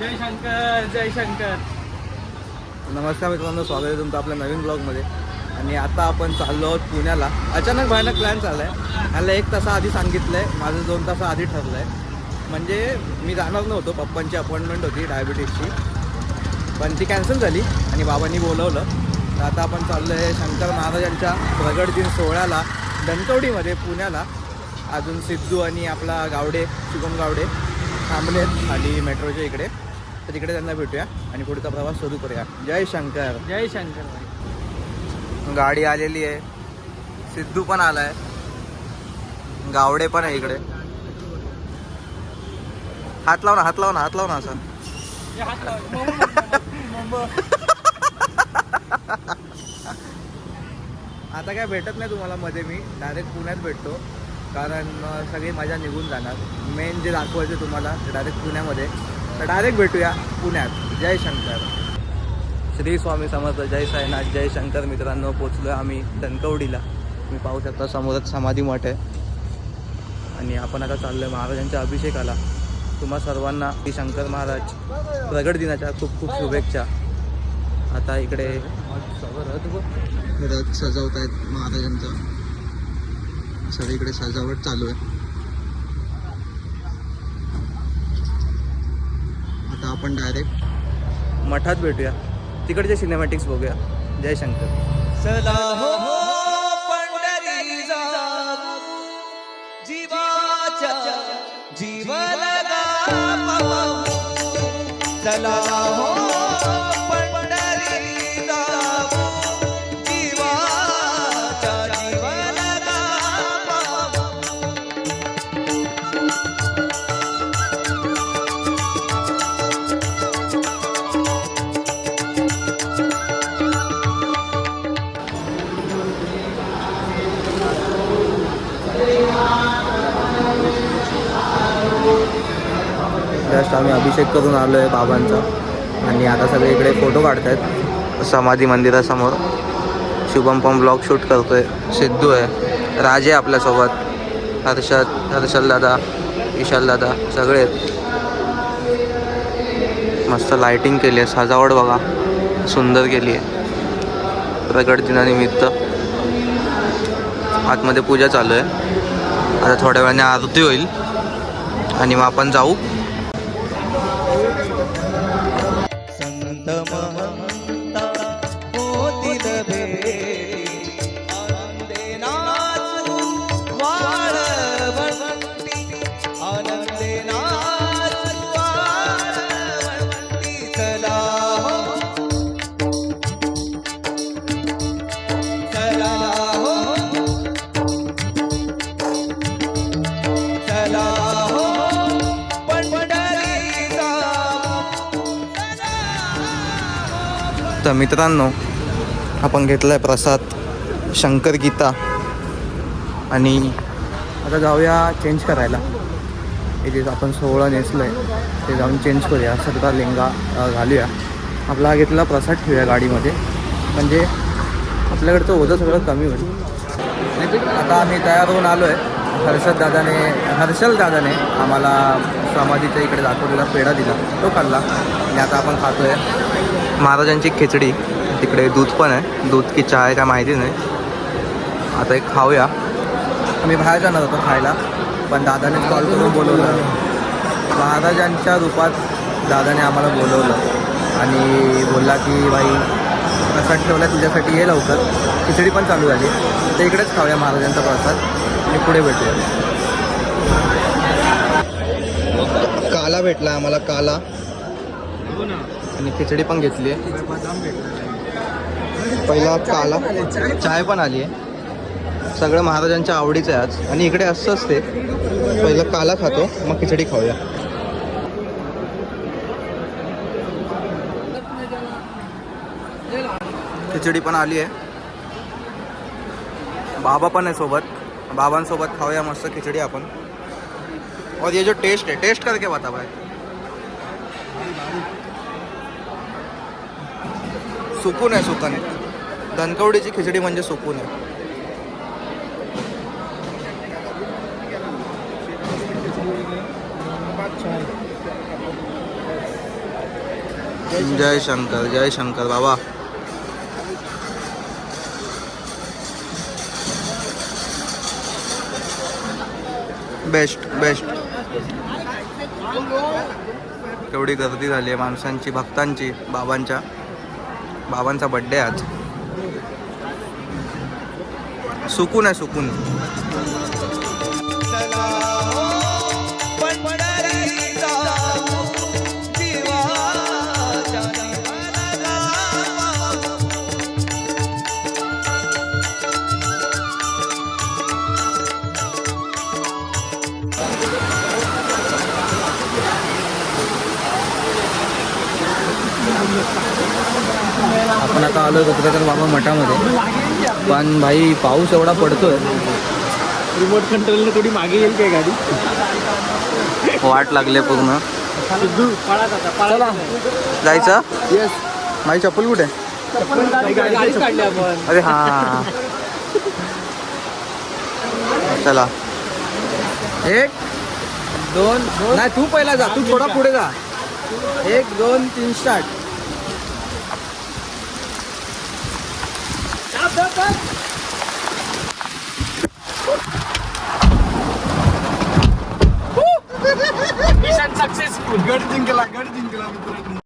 जय शंकर जय शंकर नमस्कार मित्रांनो स्वागत आहे तुमचं आपल्या नवीन ब्लॉगमध्ये आणि आता आपण चाललो आहोत पुण्याला. अचानक भयानक प्लॅन चालला आहे ह्याला एक तासा आधी सांगितलं आहे माझं दोन तासा आधी ठरलं आहे म्हणजे मी जाणार नव्हतो पप्पांची अपॉइंटमेंट होती डायबिटीजची पण ती कॅन्सल झाली आणि बाबांनी बोलवलं. तर आता आपण चाललो आहे शंकर महाराजांच्या प्रगट दिन सोहळ्याला दणकवडीमध्ये पुण्याला. अजून सिद्धू आणि आपला गावडे शुभम गावडे थांबले आहेत खाली मेट्रोच्या इकडे. तर तिकडे त्यांना भेटूया आणि पुढचा प्रवास सुरू करूया. जय शंकर. जय शंकर गाडी आलेली आहे. सिद्धू पण आलाय. गावडे पण आहे इकडे. हात लाव ना हात लाव ना हात लाव ना असं. आता काय भेटत नाही तुम्हाला मध्ये मी. डायरेक्ट पुण्यात भेटतो. कारण सगळी मजा निघून जाणार. मेन जे दाखवायचं तुम्हाला ते डायरेक्ट पुण्यामध्ये. तर डायरेक्ट भेटूया पुण्यात. जय शंकर. श्री स्वामी समर्थ जय साईनाथ जय शंकर मित्रांनो पोचलो आम्ही दणकवडीला. तुम्ही पाहू शकता समोरच समाधी मठ आहे. आणि आपण आता चाललो आहे महाराजांच्या अभिषेकाला. तुम्हा सर्वांना श्री शंकर महाराज प्रगट दिनाच्या खूप खूप शुभेच्छा. आता इकडे रथ सजवत आहेत महाराजांचा. सगळीकडे सजावट चालू आहे. आता आपण डायरेक्ट मठात भेटूया. तिकडचे सिनेमॅटिक्स बघूया. जय शंकर. सदा हो. जस्ट आम्ही अभिषेक करून आलो आहे बाबांचा. आणि आता सगळे इकडे फोटो काढत आहेत समाधी मंदिरासमोर. शुभम पण ब्लॉग शूट करतोय. सिद्धू आहे. राजे आपल्यासोबत. हर्षद हर्षल दादा विशाल दादा सगळे आहेत. मस्त लाइटिंग केली आहे. सजावट बघा. सुंदर केली आहे. प्रगट दिनानिमित्त. आतमध्ये पूजा चालू आहे. आता थोड्या वेळाने आरती होईल. आणि मग आपण जाऊ. तर मित्रांनो आपण घेतला आहे प्रसाद शंकर गीता आणि आता जाऊया चेंज करायला. हे जे आपण सोहळा नेसलो आहे ते जाऊन चेंज करूया. सगळा लेंगा घालूया. आपला घेतला प्रसाद ठेवूया गाडीमध्ये. म्हणजे आपल्याकडचं ओझं सगळं कमी होईल. आता आम्ही तयार होऊन आलो आहे हर्षद दादाने हर्षल दादाने आम्हाला समाधीच्या इकडे दाखवलेला पेढा दिला. तो खाल्ला. आणि आता आपण खातो आहे महाराजांची खिचडी. तिकडे दूध पण आहे. दूध की चहा आहे काय माहिती नाही. आता एक खाऊया. आम्ही बाहेर जाणार होतो खायला. पण दादाने कॉल करून बोलवलं. महाराजांच्या रूपात दादाने आम्हाला बोलवलं. आणि बोलला की बाई प्रसाद ठेवला तुझ्यासाठी ये लवकर. खिचडी पण चालू झाली. तर इकडेच खाऊया महाराजांचा प्रसाद. आणि पुढे भेटूया. काला भेटला आम्हाला काला. आणि खिचडी पण घेतली आहे. पहिला काला. चाय पण आली आहे. सगळं महाराजांच्या आवडीचं आहे आज. आणि इकडे असंच ते पहिलं काला खातो मग खिचडी खाऊया. खिचडी पण आली आहे. बाबा पण आहे सोबत. बाबांसोबत खाऊया मस्त खिचडी आपण. और ये जो टेस्ट है टेस्ट करके बता भाई. सुकून आहे सुकून आहे धनकवडीची खिचडी म्हणजे सुकून आहे. जय शंकर जय शंकर बाबा. Best best. एवढी गर्दी झाली आहे माणसांची भक्तांची बाबांच्या. बाबांचा बड्डे आज. सुकून आहे सुकून. आपण आता आलो रुद्राकर बाबा मठामध्ये. पण भाई पाऊस एवढा पडतोय. रिमोट कंट्रोल थोडी मागे येईल काय गाडी? वाट लागले पूर्ण. जायचं? येस माझी चप्पल कुठे? गाडीच काढली आपण. अरे हा. चला. एक दोन. नाही तू पहिला जा. तू थोडा पुढे जा. एक दोन तीन स्टार्ट. मिशन सक्सेसफुल गड जिंकला गड जिंकला मित्रांनो